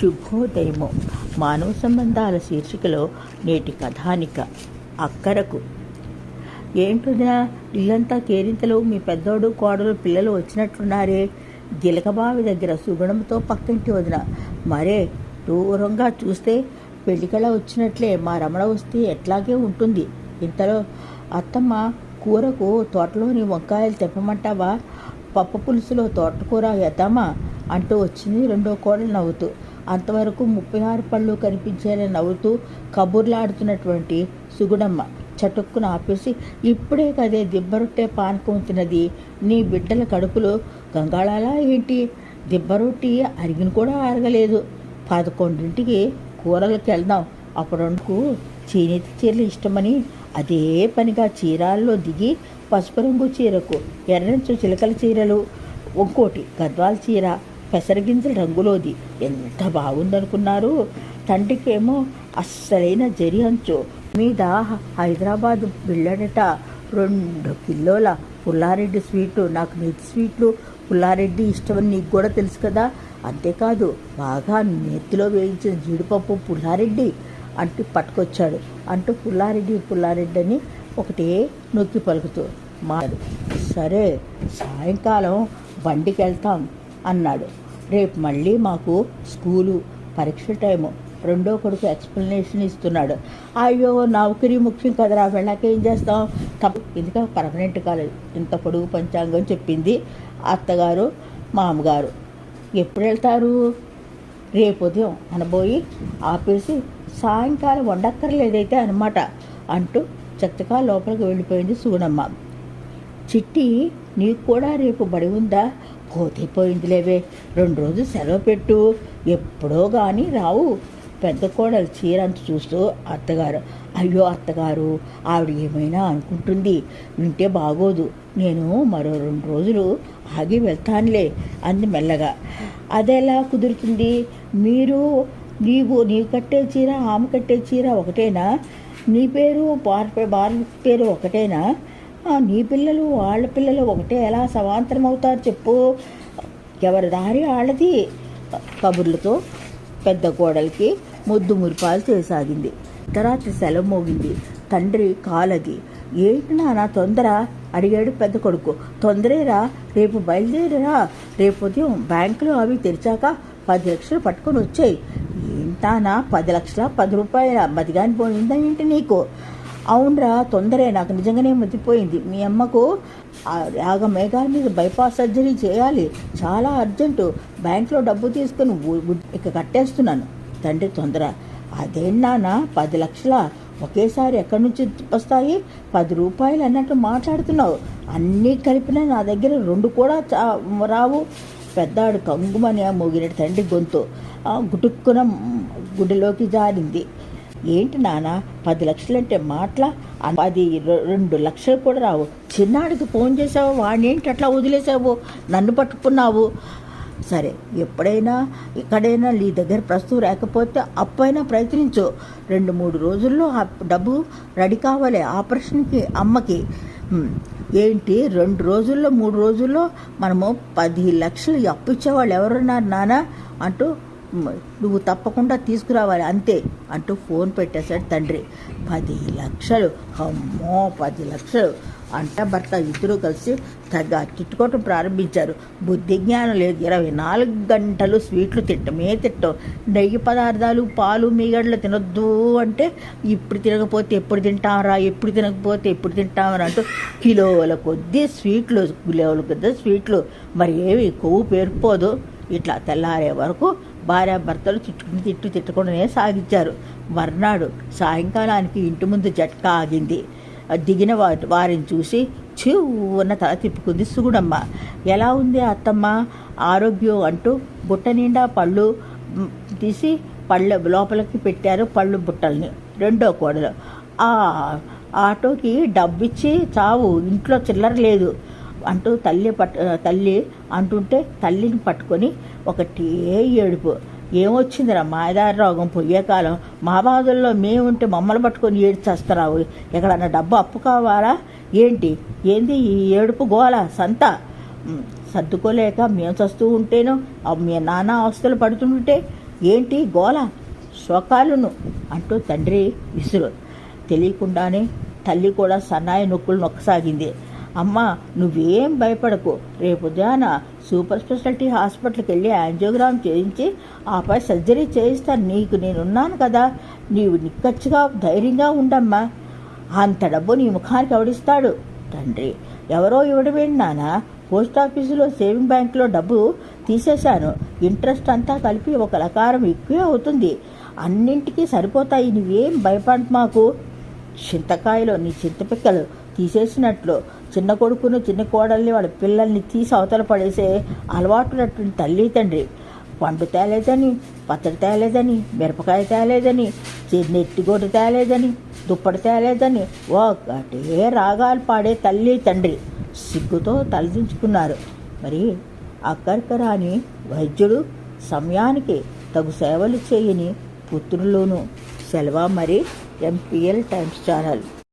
శుభోదయము. మానవ సంబంధాల శీర్షికలో నేటి కథానిక అక్కరకు. ఏంటుదా ఇల్లంతా కేరింతలు మీ పెద్దోడు కోడలు పిల్లలు వచ్చినట్లున్నారే గిలకబావి దగ్గర సుగుణంతో పక్కింటి వదిన. మరే దూరంగా చూస్తే పెళ్ళికళ వచ్చినట్లే మా రమణ వస్తే ఎట్లాగే ఉంటుంది. ఇంతలో అత్తమ్మ కూరకు తోటలోని వంకాయలు తెప్పమంటావా? పప్పు పులుసులో తోటకూర ఎద్దామా? అంటూ వచ్చింది రెండో కోడలు నవ్వుతూ. అంతవరకు ముప్పై ఆరు పళ్ళు కనిపించేలా నవ్వుతూ కబుర్లాడుతున్నటువంటి సుగుణమ్మ చటుక్కున ఆపేసి ఇప్పుడే కదే దిబ్బరొట్టే పానకం తినది నీ బిడ్డల కడుపులో గంగాళాలా ఏంటి? దిబ్బరొట్టి అరిగిన కూడా అరగలేదు పదకొండింటికి కూరలకు వెళ్దాం అప్పుడుకు చేనేత చీరలు ఇష్టమని అదే పనిగా చీరాల్లో దిగి పసుపు రంగు చీరకు ఎర్రంచు చిలకల చీరలు ఇంకోటి గద్వాల చీర పెసరగింజల రంగులోది. ఎంత బాగుందనుకున్నారు? తండ్రికేమో అస్సలైన జరి అంచు. మీద హైదరాబాద్ బిళ్ళడట రెండు కిలోల పుల్లారెడ్డి స్వీటు. నాకు నెట్ స్వీట్లు పుల్లారెడ్డి ఇష్టమని నీకు కూడా తెలుసు కదా. అంతేకాదు బాగా నెత్తిలో వేయించిన జీడిపప్పు పుల్లారెడ్డి అంటూ పట్టుకొచ్చాడు. అంటూ పుల్లారెడ్డి పుల్లారెడ్డి అని ఒకటే నొక్కి పలుకుతూ మాడు సరే సాయంకాలం బండికి వెళ్తాం అన్నాడు. రేపు మళ్ళీ మాకు స్కూలు పరీక్ష టైము. రెండో కొడుకు ఎక్స్ప్లెనేషన్ ఇస్తున్నాడు. అయ్యో నౌకరీ ముఖ్యం కదరా వెళ్ళాక ఏం చేస్తాం? తప్పు. ఇందుక పర్మనెంట్ కాలేదు ఇంత పొడుగు పంచాంగం చెప్పింది అత్తగారు మామగారు. ఎప్పుడు వెళ్తారు? రేపు ఉదయం అనబోయి ఆపేసి సాయంకాలం వండక్కర్లేదైతే అనమాట అంటూ చక్కగా లోపలికి వెళ్ళిపోయింది సూనమ్మ చిట్టి నీకు కూడా రేపు బడి ఉందా? కోతిపోయిందిలేవే. రెండు రోజులు సెలవు పెట్టు. ఎప్పుడో కానీ రావు. పెద్ద కోడలు చీరంత చూస్తూ అత్తగారు అయ్యో అత్తగారు ఆవిడ ఏమైనా అనుకుంటుంది. వింటే బాగోదు. నేను మరో రెండు రోజులు ఆగి వెళ్తానులే అంది మెల్లగా. అదెలా కుదురుతుంది? మీరు నీవు నీవు కట్టే చీర ఆమె కట్టే చీర ఒకటేనా? నీ పేరు బార్ బార్ పేరు ఒకటేనా? నీ పిల్లలు వాళ్ళ పిల్లలు ఒకటే ఎలా సమాంతరం అవుతారు చెప్పు. ఎవరి దారి వాళ్ళది. కబుర్లతో పెద్ద కోడలికి ముద్దు మురిపాలు చేసాగింది. తర్వాత సెలవు మోగింది. తండ్రి కాలది. ఏంటి నాన్న తొందర? అడిగాడు పెద్ద కొడుకు. తొందరేరా రేపు బయలుదేరరా. రేపు ఉదయం బ్యాంకులో అవి తెరిచాక పది లక్షలు పట్టుకొని వచ్చాయి. ఏంటానా పది లక్షల పది రూపాయల? మదిగాని పోయిందా ఏంటి నీకు? అవునరా తొందరే నాకు నిజంగానే మతిపోయింది మీ అమ్మకు యాగ మేఘాల మీద బైపాస్ సర్జరీ చేయాలి. చాలా అర్జెంటు. బ్యాంక్లో డబ్బు తీసుకుని ఇక కట్టేస్తున్నాను. తండ్రి తొందర. అదేంటానా పది లక్షల? ఒకేసారి ఎక్కడి నుంచి వస్తాయి? పది రూపాయలు అన్నట్టు మాట్లాడుతున్నావు. అన్నీ కలిపినా నా దగ్గర రెండు కూడా చా- రావు. పెద్దాడు కంగుమని ఆ మోగినట్టు తండ్రి గొంతు. గుటుక్కున గుడిలోకి జారింది. ఏంటి నాన్న పది లక్షలంటే మాటల? అది రెండు లక్షలు కూడా రావు. చిన్నాడికి ఫోన్ చేసావు? వాడిని ఏంటి అట్లా వదిలేసావు? నన్ను పట్టుకున్నావు? సరే ఎప్పుడైనా ఎక్కడైనా నీ దగ్గర ప్రస్తుతం లేకపోతే అప్పైనా ప్రయత్నించు. రెండు మూడు రోజుల్లో ఆ డబ్బు రెడీ కావాలి ఆపరేషన్కి అమ్మకి. ఏంటి? రెండు రోజుల్లో మూడు రోజుల్లో మనము పది లక్షలు అప్పు ఇచ్చేవాళ్ళు ఎవరున్నారు నానా? అంటూ నువ్వు తప్పకుండా తీసుకురావాలి అంతే అంటూ ఫోన్ పెట్టేశాడు తండ్రి. పది లక్షలు అమ్మో పది లక్షలు అంట భర్త ఇద్దరు కలిసి తగ్గ తిట్టుకోవటం ప్రారంభించారు. బుద్ధి జ్ఞానం లేదు ఇరవై నాలుగు గంటలు స్వీట్లు తిట్టమే తిట్టం నెయ్యి పదార్థాలు పాలు మీగడలు తినొద్దు అంటే ఇప్పుడు తినకపోతే ఎప్పుడు తింటామరా ఎప్పుడు తినకపోతే ఎప్పుడు తింటామరా అంటూ కిలోల కొద్దీ స్వీట్లు కిలోల కొద్దీ స్వీట్లు. మరి ఏమి కొవ్వు పేరుపోదు ఇట్లా తెల్లారే వరకు భార్యాభర్తలు తిట్టుకుని తిట్టు తిట్టకుండానే సాగించారు. మర్నాడు సాయంకాలానికి ఇంటి ముందు జట్కా ఆగింది. దిగిన వారి వారిని చూసి చివున్న తల తిప్పుకుంది సుగుణమ్మ. ఎలా ఉంది అత్తమ్మ? ఆరోగ్యం అంటూ బుట్ట నిండా పళ్ళు తీసి పళ్ళ లోపలికి పెట్టారు పళ్ళు బుట్టల్ని రెండో కోడలు. ఆ ఆటోకి డబ్బిచ్చి చావు ఇంట్లో చిల్లర లేదు. అంటూ తల్లి పట్ తల్లి అంటుంటే తల్లిని పట్టుకొని ఒకటే ఏడుపు. ఏమొచ్చిందిరా మాయదారి రోగం? పోయే కాలం మా బాధల్లో మేముంటే మమ్మల్ని పట్టుకొని ఏడ్చేస్తున్నావు ఎక్కడన్నా డబ్బు అప్పు కావాలా? ఏంటి? ఏంది ఈ ఏడుపు గోల సంత? సర్దుకోలేక మేము చస్తూ ఉంటేనో మీ నాన్న ఆస్తులు పడుతుంటే ఏంటి గోల? శోకాలును అంటూ తండ్రి విసురు. తెలియకుండానే తల్లి కూడా సన్నాయి నొక్కులు నొక్కసాగింది. అమ్మ నువ్వేం భయపడకు. రేపు ఉదయాన సూపర్ స్పెషాలిటీ హాస్పిటల్కి వెళ్ళి యాంజియోగ్రామ్ చేయించి ఆపై సర్జరీ చేయిస్తాను. నీకు నేనున్నాను కదా. నీవు నిక్కచ్చిగా ధైర్యంగా ఉండమ్మా. అంత డబ్బు నీ ముఖానికి ఎవడిస్తాడు? తండ్రి ఎవరో ఇవ్వడమేంటి నాన్న పోస్ట్ ఆఫీసులో సేవింగ్ బ్యాంకులో డబ్బు తీసేశాను. ఇంట్రెస్ట్ అంతా కలిపి ఒక రకారం ఎక్కువే అవుతుంది. అన్నింటికీ సరిపోతాయి. నువ్వేం భయపడ మాకు. చింతకాయలో నీ చింతపిక్కలు తీసేసినట్లు. చిన్న కొడుకును చిన్న కోడల్ని వాళ్ళ పిల్లల్ని తీసి అవతల పడేసే అలవాటున్నటువంటి తల్లి తండ్రి. పండు తేలేదని పచ్చడి తేలేదని మిరపకాయ తేలేదని నెట్టిగోడు తేలేదని దుప్పటి తేలేదని ఒకటే రాగాలు పాడే తల్లి తండ్రి. సిగ్గుతో తలదించుకున్నారు. మరి అక్కడికరాని వైద్యుడు సమయానికి తగు సేవలు చేయని పుత్రులోను సెలవా మరి ఎంపీఎల్ టైమ్స్ ఛానల్.